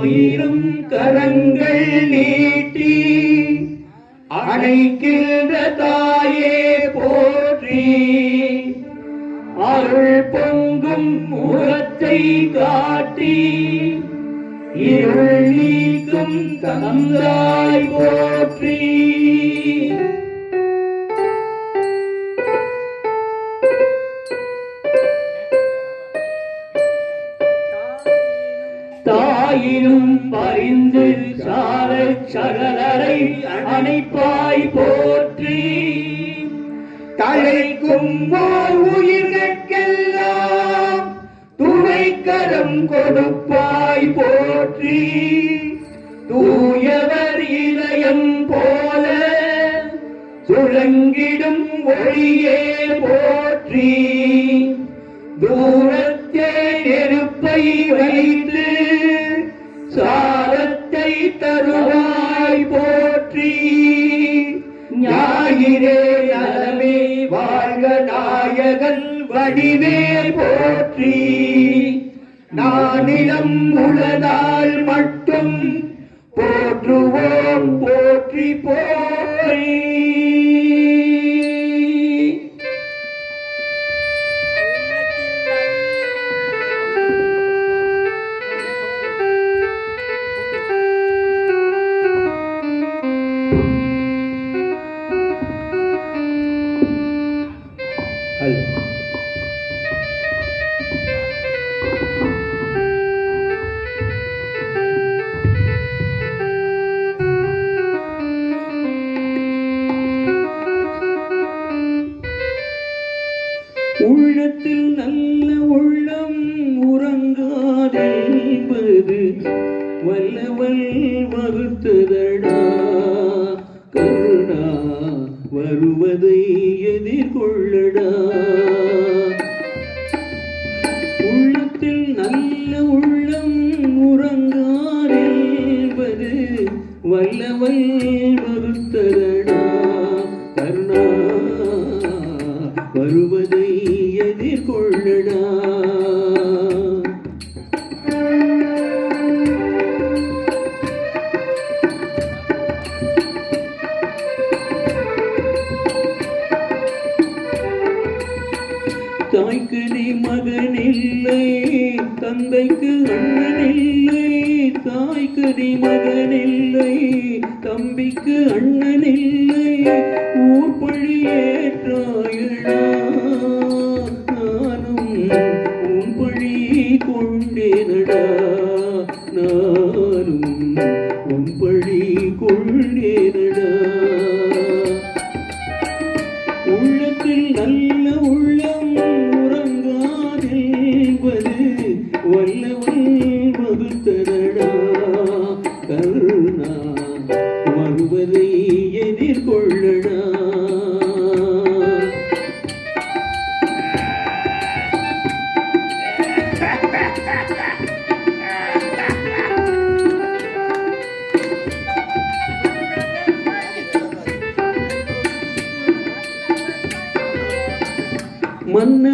ஆயிரம் கரங்கள் நீட்டி அணைக்கின்ற தாயே போற்றி. அருள் பொங்கும் முகத்தை காட்டி இருள் நீக்கும் தந்தாய் போற்றி. ஆயினும் பறிந்து சாலை சகலரை அணைப்பாய் போற்றி. தலைக்கும் ஓர் துணைக்கரம் கொடுப்பாய் போற்றி. தூயவர் இதயம் போல சுழங்கிடும் ஒளியே போற்றி. தூர சாரத்தை தருவாய் போற்றி. ஞாயிறே நலமே வாழ்க நாயகன் வடிவே போற்றி. நானிலம் உளதால் மட்டும் போற்றுவோம் போற்றி போய். உள்ளத்தில் நல்ல உள்ளம் உறங்காதென்பது வல்லவல் மறுத்ததடா கருணா வருவதை எதிர்கொள்ளடா. உள்ளத்தில் நல்ல உள்ளம் உறங்காதென்பது வல்லவல் மறுத்ததடா கருணா வருவதை தாய்க்கு நீ மகன் இல்லை தந்தைக்கு அண்ணன் இல்லை தாய்க்கு நீ மகன் இல்லை தம்பிக்கு அண்ணன் இல்லை ஊர் பழி ஏற்றாயடா நானும் உன் பழி கொண்டேனடா நான் வருவதை எதிர்கொள்ளடா மன்ன